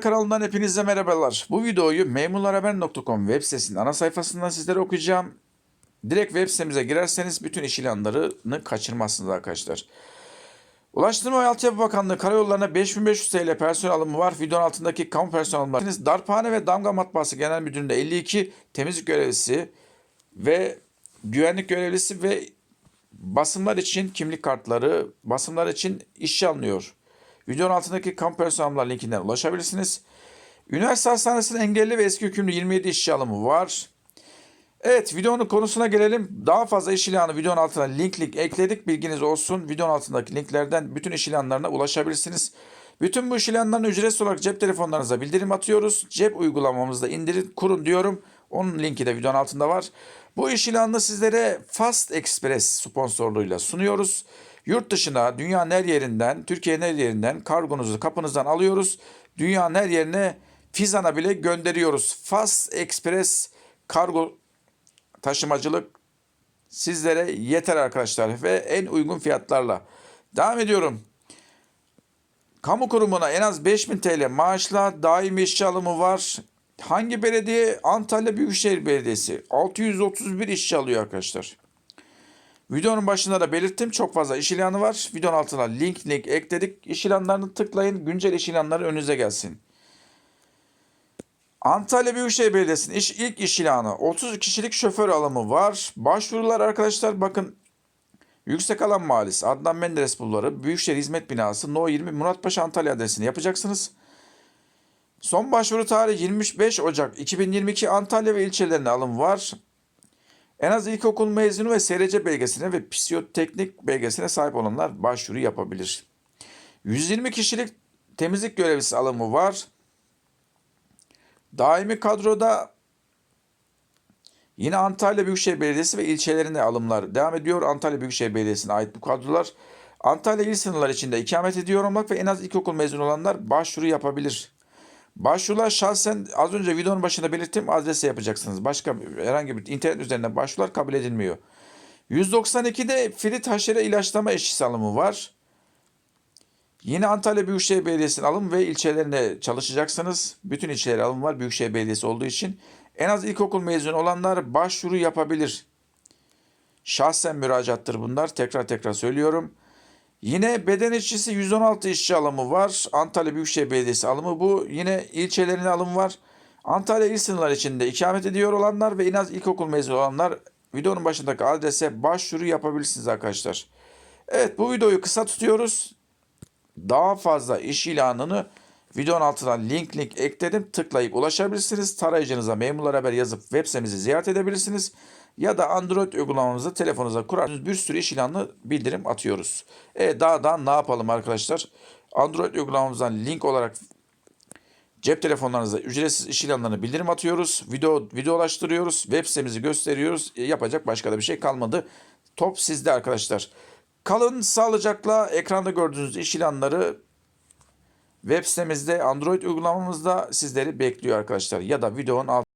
Kanalından hepinize merhabalar. Bu videoyu memurlarhaber.com web sitesinin ana sayfasından sizlere okuyacağım. Direkt web sitemize girerseniz bütün iş ilanlarını kaçırmazsınız arkadaşlar. Ulaştırma ve Altyapı Bakanlığı karayollarına 5500 TL personel alımı var. Videonun altındaki kamu personel alımı. Darphane ve Damga Matbaası Genel Müdürlüğü'nde 52 temizlik görevlisi ve güvenlik görevlisi ve basımlar için kimlik kartları, basımlar için işçi alınıyor. Videonun altındaki kamu personel linkinden ulaşabilirsiniz. Üniversite Hastanesi'nin engelli ve eski hükümlü 27 işçi alımı var. Evet videonun konusuna gelelim. Daha fazla iş ilanı videonun altına link link ekledik. Bilginiz olsun. Videonun altındaki linklerden bütün iş ilanlarına ulaşabilirsiniz. Bütün bu iş ilanlarını ücretsiz olarak cep telefonlarınıza bildirim atıyoruz. Cep uygulamamızda indirin, kurun diyorum. Onun linki de videonun altında var. Bu iş ilanını sizlere Fast Express sponsorluğuyla sunuyoruz. Yurt dışına dünyanın her yerinden, Türkiye'nin her yerinden kargonuzu kapınızdan alıyoruz. Dünyanın her yerine Fizan'a bile gönderiyoruz. Fast Express kargo taşımacılık sizlere yeter arkadaşlar ve en uygun fiyatlarla. Devam ediyorum. Kamu kurumuna en az 5000 TL maaşla daimi işçi alımı var. Hangi belediye? Antalya Büyükşehir Belediyesi. 631 işçi alıyor arkadaşlar. Videonun başında da belirttim. Çok fazla iş ilanı var. Videonun altına link link ekledik. İş ilanlarını tıklayın. Güncel iş ilanları önünüze gelsin. Antalya Büyükşehir Belediyesi'nin iş, ilk iş ilanı 30 kişilik şoför alımı var. Başvurular arkadaşlar bakın Yüksek Alan Mahallesi, Adnan Menderes Bulvarı, Büyükşehir Hizmet Binası, No 20 Muratpaşa Antalya adresini yapacaksınız. Son başvuru tarihi 25 Ocak 2022 Antalya ve ilçelerine alım var. En az ilkokul mezunu ve SRC belgesine ve psiyoteknik belgesine sahip olanlar başvuru yapabilir. 120 kişilik temizlik görevlisi alımı var. Daimi kadroda yine Antalya Büyükşehir Belediyesi ve ilçelerinde alımlar devam ediyor. Antalya Büyükşehir Belediyesi'ne ait bu kadrolar. Antalya il sınırları içinde ikamet ediyor olmak ve en az ilkokul mezunu olanlar başvuru yapabilir. Başvurular şahsen az önce videonun başında belirttiğim adrese yapacaksınız. Başka herhangi bir internet üzerinden başvurular kabul edilmiyor. 192'de filit haşere ilaçlama eşisi alımı var. Yine Antalya Büyükşehir Belediyesi'nin alım ve ilçelerinde çalışacaksınız. Bütün ilçeleri alım var Büyükşehir Belediyesi olduğu için. En az ilkokul mezunu olanlar başvuru yapabilir. Şahsen müracaattır bunlar. Tekrar tekrar söylüyorum. Yine beden işçisi 116 işçi alımı var. Antalya Büyükşehir Belediyesi alımı bu. Yine ilçelerine alım var. Antalya il sınırları içinde ikamet ediyor olanlar ve en az ilkokul mezunu olanlar videonun başındaki adrese başvuru yapabilirsiniz arkadaşlar. Evet bu videoyu kısa tutuyoruz. Daha fazla iş ilanını videonun altına link link ekledim. Tıklayıp ulaşabilirsiniz. Tarayıcınıza memurlar haber yazıp web sitemizi ziyaret edebilirsiniz. Ya da Android uygulamamızı telefonunuza kurarsanız bir sürü iş ilanı bildirim atıyoruz. E daha daha ne yapalım arkadaşlar? Android uygulamamızdan link olarak cep telefonlarınıza ücretsiz iş ilanlarını bildirim atıyoruz. Video videolaştırıyoruz. Web sitemizi gösteriyoruz. E, yapacak başka da bir şey kalmadı. Top sizde arkadaşlar. Kalın sağlıcakla ekranda gördüğünüz iş ilanları web sitemizde Android uygulamamızda sizleri bekliyor arkadaşlar. Ya da videonun alt